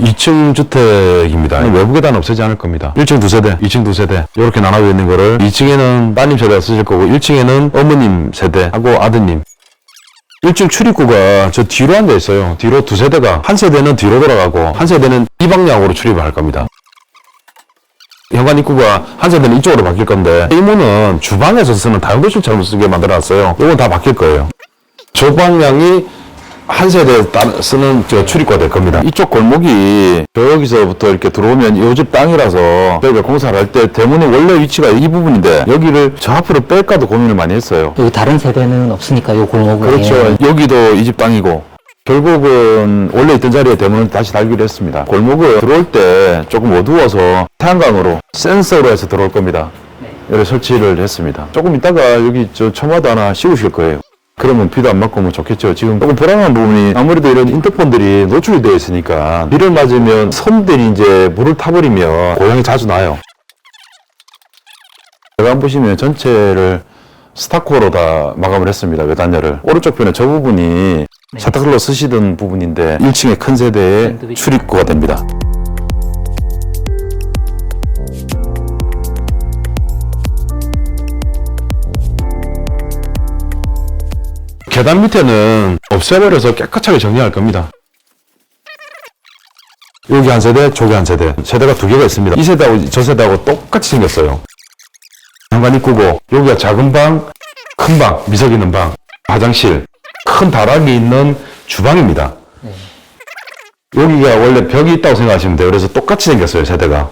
2층 주택입니다. 외부 계단 없애지 않을 겁니다. 1층 두 세대, 2층 두 세대 이렇게 나눠져 있는 거를 2층에는 따님 세대가 쓰실 거고 1층에는 어머님 세대하고 아드님 1층 출입구가 저 뒤로 앉아 있어요. 뒤로 두 세대가 한 세대는 뒤로 돌아가고 한 세대는 이 방향으로 출입을 할 겁니다. 현관 입구가 한 세대는 이쪽으로 바뀔 건데 이 문은 주방에서 쓰는 다용도실처럼 쓰게 만들어놨어요. 이건 다 바뀔 거예요. 저 방향이 한 세대 따- 쓰는 저 출입구가 될 겁니다. 이쪽 골목이 저기서부터 이렇게 들어오면 이 집 땅이라서 저희가 공사를 할 때 대문의 원래 위치가 이 부분인데 여기를 저 앞으로 뺄까도 고민을 많이 했어요. 여기 다른 세대는 없으니까 요 골목은 그렇죠. 여기도 이 집 땅이고 결국은 원래 있던 자리에 대문을 다시 달기로 했습니다. 골목을 들어올 때 조금 어두워서 태양광으로 센서로 해서 들어올 겁니다. 이렇게 설치를 했습니다. 조금 있다가 여기 저 처마도 하나 씌우실 거예요. 그러면 비도 안 맞고 뭐 좋겠죠. 지금 조금 불안한 부분이 아무래도 이런 인터폰들이 노출이 되어 있으니까 비를 맞으면 선들이 이제 물을 타버리면 고장이 자주 나요. 제가 한번 보시면 전체를 스타코로 다 마감을 했습니다. 외단열을. 오른쪽 편에 저 부분이 샤타클로 쓰시던 부분인데 1층의 큰 세대의. 출입구가 됩니다. 계단 밑에는 없애버려서 깨끗하게 정리할 겁니다. 여기 한 세대, 저기 한 세대. 세대가 두 개가 있습니다. 이 세대하고 저 세대하고 똑같이 생겼어요. 현관 입구고 여기가 작은 방, 큰 방, 미석 있는 방, 화장실, 큰 다락이 있는 주방입니다. 여기가 원래 벽이 있다고 생각하시면 돼요. 그래서 똑같이 생겼어요, 세대가.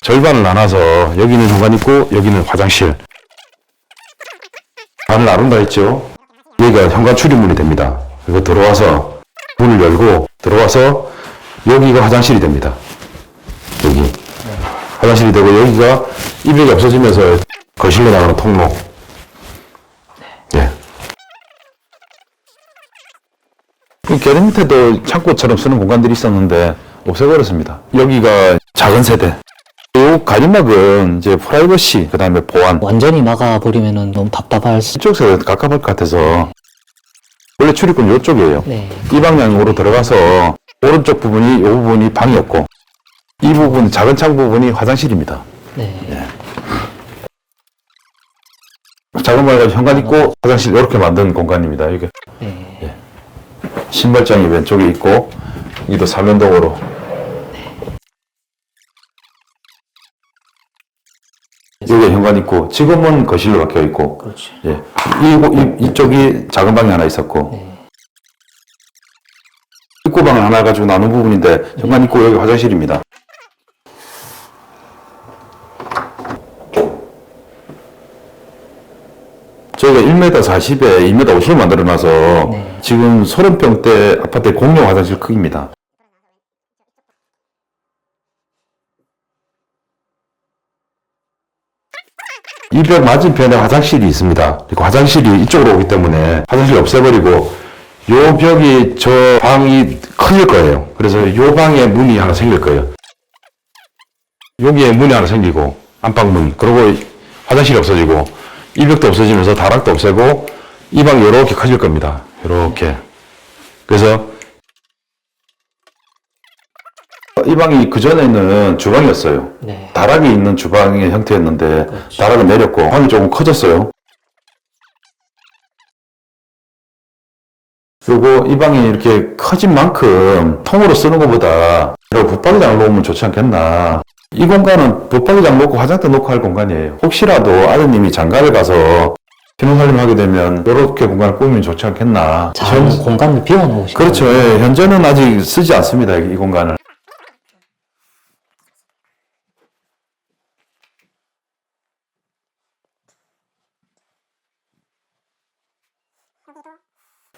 절반을 나눠서 여기는 현관 입구, 여기는 화장실. 방을 나눈다 했죠. 여기가 현관 출입문이 됩니다. 그리고 들어와서 문을 열고 들어와서 여기가 화장실이 됩니다. 여기. 화장실이 되고 여기가 이벽이 없어지면서 거실로 나가는 통로. 예. 이 계단 밑에도 창고처럼 쓰는 공간들이 있었는데 없애버렸습니다. 여기가 작은 세대. 이 가림막은 이제 프라이버시, 그 다음에 보안. 완전히 막아버리면은 너무 답답할 수. 이쪽 세대 가깝을 것 같아서 원래 출입구는 이쪽이에요. 네. 이 방향으로 들어가서 오른쪽 부분이 이 부분이 방이었고 이 부분 작은 창 부분이 화장실입니다. 네. 작은 방에 현관 있고 화장실 이렇게 만든 공간입니다. 이게 네. 신발장이 왼쪽에 있고 이도 사면동으로 여기 현관 있고 지금은 거실로 바뀌어 있고 그렇죠. 예. 이, 이, 이 쪽이 작은 방이 하나 있었고 네. 입구방을 하나 가지고 나눈 부분인데 현관 있고 여기 화장실입니다. 저희가 1m 40에 2m 50을 만들어놔서 네. 지금 30평대 아파트의 공용 화장실 크기입니다. 이 벽 맞은편에 화장실이 있습니다. 화장실이 이쪽으로 오기 때문에 화장실 없애버리고 요 벽이 저 방이 커질 거예요. 그래서 요 방에 문이 하나 생길 거예요. 여기에 문이 하나 생기고 안방문 그리고 화장실이 없어지고 이 벽도 없어지면서 다락도 없애고 이 방이 이렇게 커질 겁니다. 이렇게 그래서 이 방이 그 전에는 주방이었어요. 네. 다락이 있는 주방의 형태였는데 그렇죠. 다락을 내렸고 방이 조금 커졌어요. 그리고 이 방이 이렇게 커진 만큼 통으로 쓰는 것보다 이런 붙박이장을 놓으면 좋지 않겠나. 이 공간은 붙박이장 놓고 화장대 놓고 할 공간이에요. 혹시라도 아드님이 장가를 가서 신혼살림 하게 되면 이렇게 공간을 꾸미면 좋지 않겠나. 잘 현- 공간을 비워놓으시고. 그렇죠. 예, 현재는 아직 쓰지 않습니다. 이 공간을.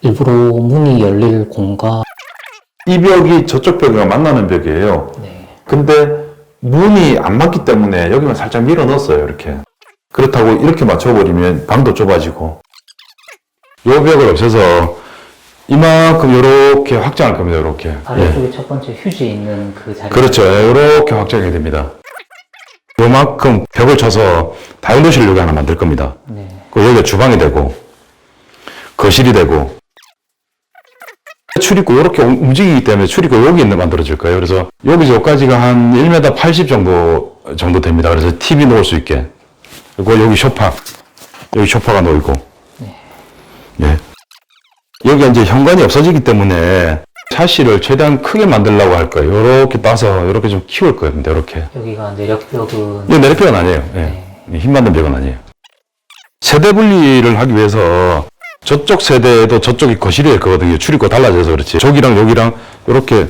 일부러 문이 열릴 공간. 이 벽이 저쪽 벽이랑 만나는 벽이에요. 네. 근데 문이 안 맞기 때문에 여기만 살짝 밀어 넣었어요, 이렇게. 그렇다고 이렇게 맞춰버리면 방도 좁아지고. 요 벽을 없애서 이만큼 이렇게 확장할 겁니다, 이렇게. 아래쪽에 첫 번째 휴지 있는 그 자리. 그렇죠. 이렇게 확장이 됩니다. 요만큼 벽을 쳐서 다용도실을 여기 하나 만들 겁니다. 네. 그 여기가 주방이 되고, 거실이 되고, 출입구 이렇게 움직이기 때문에 출입구 여기 있는 만들어질 거예요. 그래서 여기서 여기까지가 한 1m 80 정도 정도 됩니다. 그래서 TV 놓을 수 있게. 그리고 여기 소파, 여기 소파가 놓이고, 예. 여기 이제 현관이 없어지기 때문에 샤시를 최대한 크게 만들려고 할 거예요. 이렇게 따서 이렇게 좀 키울 겁니다. 이렇게. 여기가 내력벽은 이거 내리벽은 아니에요. 예. 힘 받는 벽은 아니에요. 세대 분리를 하기 위해서 저쪽 세대에도 저쪽이 거실이 될 거거든요. 출입구 달라져서 그렇지. 저기랑 여기랑 이렇게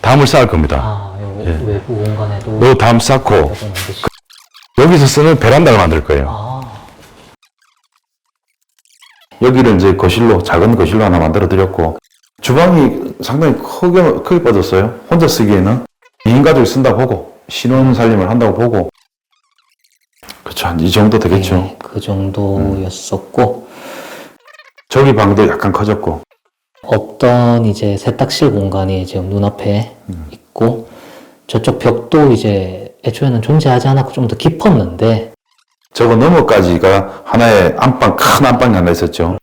담을 쌓을 겁니다. 아, 요 예. 외부 공간에도 요 담 쌓고 이렇게 만드시- 여기서 쓰는 베란다를 만들 거예요. 아, 여기를 이제 거실로 작은 거실로 하나 만들어 드렸고 주방이 상당히 크게 크게 빠졌어요. 혼자 쓰기에는 2인 가족이 쓴다 보고 신혼 살림을 한다고 보고 그렇죠. 한 이 정도 되겠죠. 네, 그 정도였었고 저기 방도 약간 커졌고 없던 이제 세탁실 공간이 지금 눈앞에 음. 있고 저쪽 벽도 이제 애초에는 존재하지 않았고 좀 더 깊었는데 저거 너머까지가 하나의 안방 큰 안방이 하나 있었죠.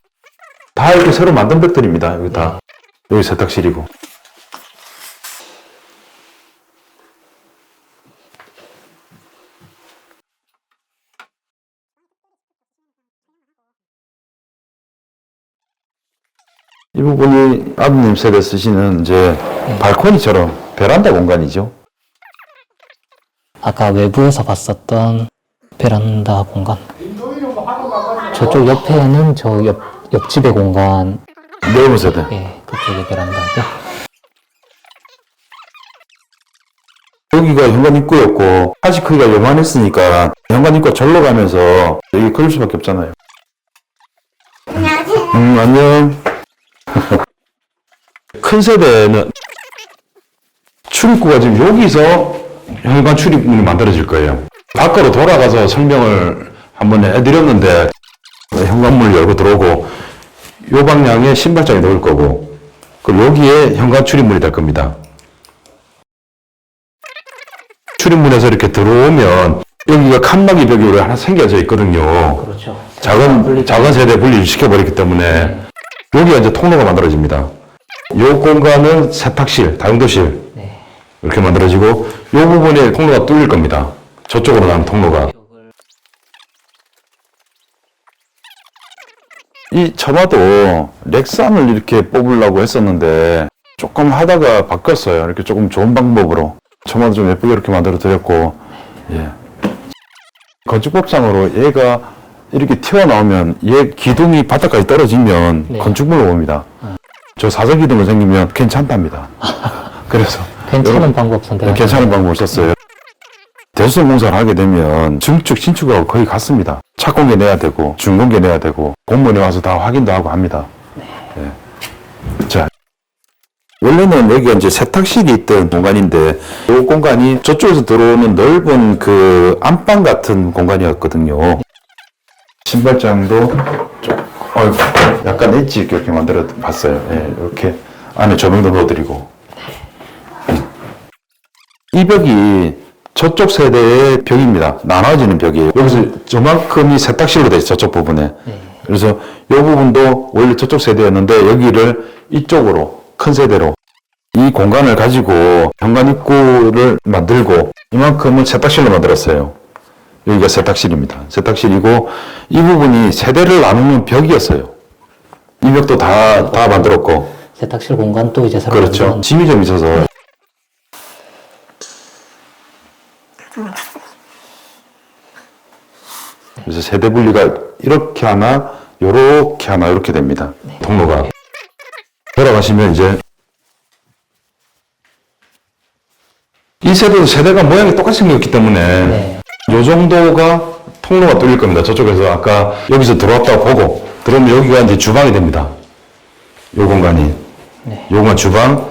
다 이렇게 새로 만든 벽들입니다. 여기 다 여기 세탁실이고 이 부분이 아드님 세대 쓰시는 이제 발코니처럼 베란다 공간이죠. 아까 외부에서 봤었던 베란다 공간 저쪽 옆에는 저 옆, 옆집의 공간 넓은 세대. 예, 그쪽에 베란다고 여기가 현관 입구였고 사실 크기가 요만했으니까 현관 입구 절로 가면서 여기 걸릴 수밖에 없잖아요. 안녕하세요. 음 안녕. 큰 세대는 출입구가 지금 여기서 현관 출입문이 만들어질 거예요. 밖으로 돌아가서 설명을 한번 해드렸는데 현관문을 열고 들어오고 요 방향에 신발장이 놓을 거고 그리고 여기에 현관 출입문이 될 겁니다. 출입문에서 이렇게 들어오면 여기가 칸막이 벽이 하나 생겨져 있거든요. 그렇죠 작은 작은 세대 분리를 시켜버리기 때문에 여기가 이제 통로가 만들어집니다. 요 공간은 세탁실, 다용도실 네. 이렇게 만들어지고 요 부분에 통로가 뚫릴 겁니다. 저쪽으로 가는 통로가. 이 처마도 렉산을 이렇게 뽑으려고 했었는데 조금 하다가 바뀌었어요. 이렇게 조금 좋은 방법으로 처마도 좀 예쁘게 이렇게 만들어 드렸고 예. 건축법상으로 얘가 이렇게 튀어나오면 얘 기둥이 바닥까지 떨어지면 네. 건축물로 봅니다. 저 사설 기둥이 생기면 괜찮답니다. 그래서 괜찮은 방법 선택 네, 괜찮은 방법을 썼어요. 대수선 공사를 하게 되면 증축, 신축하고 거의 같습니다. 착공계 내야 되고, 준공계 내야 되고, 공무원에 와서 다 확인도 하고 합니다. 예. 자, 원래는 여기가 이제 세탁실이 있던 공간인데, 이 공간이 저쪽에서 들어오는 넓은 그 안방 같은 공간이었거든요. 신발장도 좀, 어이구, 약간 엣지 있게 이렇게 만들어 봤어요. 예, 이렇게 안에 조명도 넣어드리고. 이 벽이 저쪽 세대의 벽입니다. 나눠지는 벽이에요. 여기서 저만큼이 세탁실로 돼 있어요. 저쪽 부분에. 그래서 이 부분도 원래 저쪽 세대였는데 여기를 이쪽으로 큰 세대로 이 공간을 가지고 현관 입구를 만들고 이만큼은 세탁실로 만들었어요. 여기가 세탁실입니다. 세탁실이고 이 부분이 세대를 나누는 벽이었어요. 이 벽도 다, 다 만들었고 세탁실 공간도 이제 새로 그렇죠. 만든 짐이 좀 있어서. 그래서 세대 분리가 이렇게 하나, 요렇게 하나, 이렇게 됩니다. 통로가. 돌아가시면 이제 이 세대도 세대가 모양이 똑같이 생겼기 때문에 네. 요 정도가 통로가 뚫릴 겁니다. 저쪽에서 아까 여기서 들어왔다 보고 들어오면 여기가 이제 주방이 됩니다. 요 공간이. 네. 요건 주방,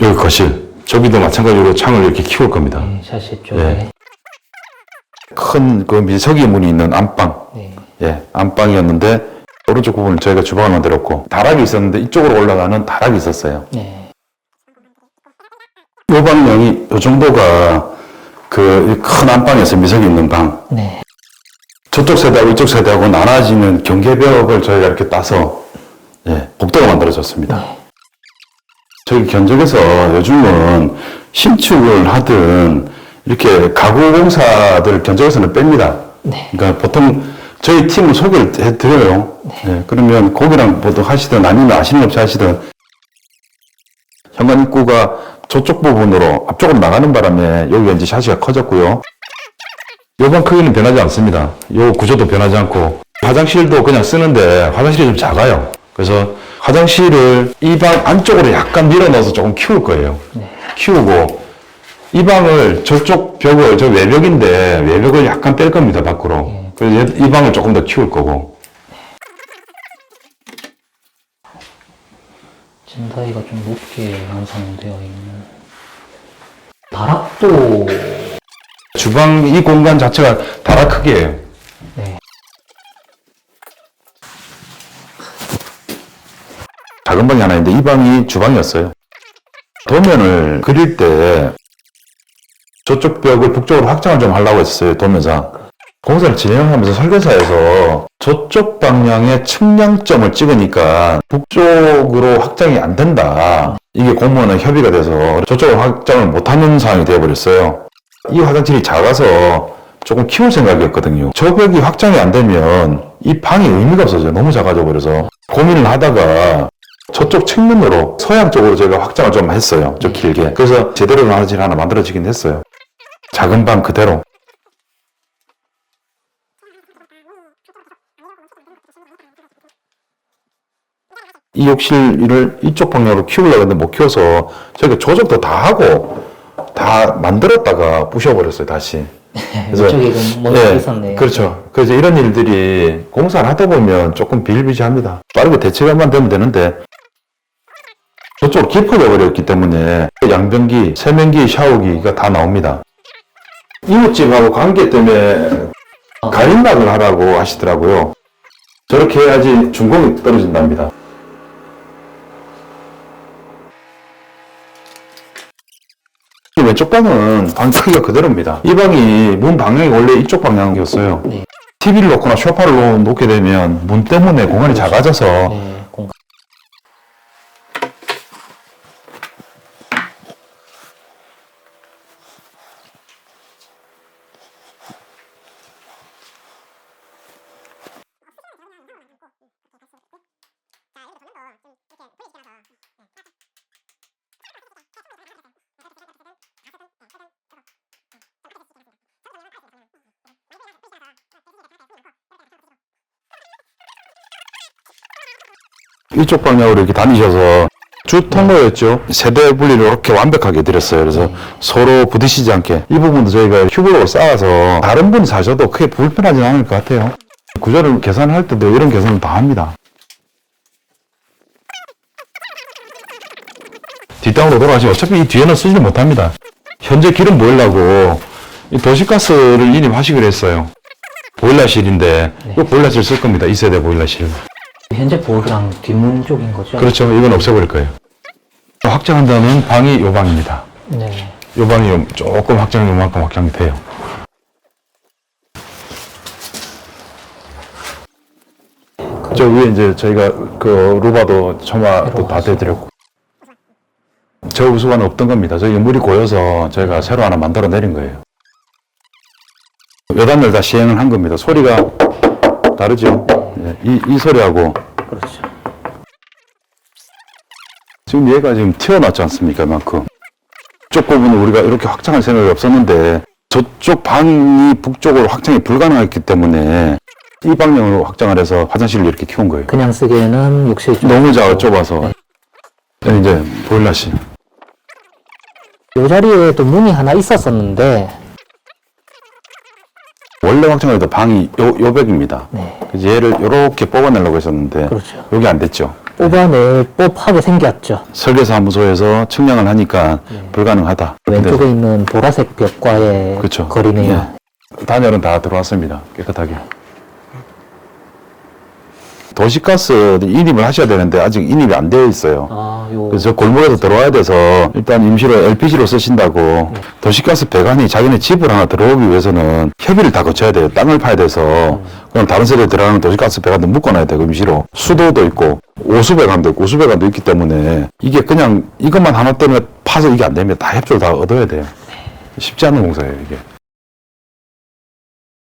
여기 거실. 저기도 마찬가지로 창을 이렇게 키울 겁니다. 네, 샤시 쪽에 예. 큰그 미석이 문이 있는 안방. 네. 예, 안방이었는데 오른쪽 부분을 저희가 주방을 만들었고 다락이 있었는데 이쪽으로 올라가는 다락이 있었어요. 네. 요 방향이 요 정도가 그 큰 안방에서 미석이 있는 방. 네. 저쪽 세대하고 이쪽 세대하고 나눠지는 경계벽을 저희가 이렇게 따서 예, 복도가 만들어졌습니다. 저기 견적에서 요즘은 신축을 하든 이렇게 가구 공사들 견적에서는 뺍니다. 네. 그러니까 보통 저희 팀을 소개를 해드려요. 네, 그러면 거기랑 보통 하시든 아니면 아시는 업체 하시든 현관 입구가 저쪽 부분으로 앞쪽으로 나가는 바람에 여기가 이제 샤시가 커졌고요. 요방 크기는 변하지 않습니다. 요 구조도 변하지 않고 화장실도 그냥 쓰는데 화장실이 좀 작아요. 그래서 화장실을 이 방 안쪽으로 약간 밀어 넣어서 조금 키울 거예요. 키우고 이 방을 저쪽 벽을 저 외벽인데 외벽을 약간 뺄 겁니다 밖으로. 그래서 얘- 이 방을 조금 더 키울 거고. 진다이가 좀 높게 완성되어 있는 다락도 주방 이 공간 자체가 다락 크기예요. 네. 작은 방이 하나 있는데 이 방이 주방이었어요. 도면을 그릴 때 저쪽 벽을 북쪽으로 확장을 좀 하려고 했어요, 도면상. 공사를 진행하면서 설계사에서 저쪽 방향의 측량점을 찍으니까 북쪽으로 확장이 안 된다. 이게 공무원은 협의가 돼서 저쪽으로 확장을 못하는 상황이 되어버렸어요. 이 화장실이 작아서 조금 키울 생각이었거든요. 저 벽이 확장이 안 되면 이 방이 의미가 없어져요. 너무 작아져 버려서 고민을 하다가 저쪽 측면으로 서양 쪽으로 제가 확장을 좀 했어요. 좀 길게. 그래서 제대로 된 화장실 하나 만들어지긴 했어요. 작은 방 그대로. 이 욕실을 이쪽 방향으로 키우려고 했는데 못 키워서 저희가 조작도 다 하고 다 만들었다가 부셔버렸어요, 다시. 이쪽에 그 뭔가 있었네요. 그렇죠. 그래서 이런 일들이 공사를 하다 보면 조금 비일비재합니다. 빠르게 대책만 되면 되는데 저쪽으로 깊어져 버렸기 때문에 양변기, 세면기, 샤워기가 다 나옵니다. 이웃집하고 관계 때문에 가림막을 하라고 하시더라고요. 저렇게 해야지 중공이 떨어진답니다. 이 왼쪽 방은 방 크기가 그대로입니다. 이 방이 문 방향이 원래 이쪽 방향이었어요. 네. TV를 놓거나 소파를 놓- 놓게 되면 문 때문에 공간이 작아져서 네, 공간. 이쪽 방향으로 이렇게 다니셔서 주 통로였죠. 세대 분리를 이렇게 완벽하게 드렸어요. 그래서 서로 부딪히지 않게 이 부분도 저희가 큐브로 쌓아서 다른 분이 사셔도 크게 불편하지 않을 것 같아요. 구조를 계산할 때도 이런 계산을 다 합니다. 뒷땅으로 돌아가시면 어차피 이 뒤에는 쓰지 못합니다. 현재 기름 보일라고 이 도시가스를 인입하시기로 했어요. 보일러실인데 이 보일러실 쓸 겁니다. 2세대 보일러실. 현재 보호랑 뒷문 쪽인 거죠? 그렇죠. 이건 없애버릴 거예요. 확장한다는 방이 요 방입니다. 네. 요 방이 요- 조금 확장이 요만큼 확장이 돼요. 저 위에 이제 저희가 그 루바도 처마도 다 대드렸고 저 우수관은 없던 겁니다. 저희 물이 고여서 저희가 새로 하나 만들어 내린 거예요. 여단을 다 시행을 한 겁니다. 소리가 다르죠. 예, 이, 이 소리하고 그렇죠. 지금 얘가 지금 튀어나왔지 않습니까? 이만큼. 쪽 부분은 우리가 이렇게 확장할 생각이 없었는데 저쪽 방이 북쪽으로 확장이 불가능했기 때문에 이 방향으로 확장을 해서 화장실을 이렇게 키운 거예요. 그냥 쓰기에는 욕실이 좀 너무 작아 좁아서 네, 이제 보일러실 요 자리에 또 문이 하나 있었었는데 원래 확장할 때 방이 요, 요 벽입니다 네. 그래서 얘를 요렇게 뽑아내려고 했었는데 그렇죠. 여기 안 됐죠 뽑아낼 법하게 생겼죠. 설계사무소에서 측량을 하니까 불가능하다 왼쪽에 있는 보라색 벽과의 그렇죠. 거리네요. 예. 단열은 다 들어왔습니다 깨끗하게 도시가스 인입을 하셔야 되는데 아직 인입이 안 되어 있어요 아, 요 그래서 골목에서 들어와야 돼서 일단 임시로 LPG로 쓰신다고 도시가스 배관이 자기네 집을 하나 들어오기 위해서는 협의를 다 거쳐야 돼요. 땅을 파야 돼서 그럼 다른 세대에 들어가는 도시가스 배관도 묶어놔야 되고 임시로 수도도 있고 오수 배관도 있고 우수 배관도 있기 때문에 이게 그냥 이것만 하나 때문에 파서 이게 안 되면 다 협조를 다 얻어야 돼요. 쉽지 않은 공사예요 이게.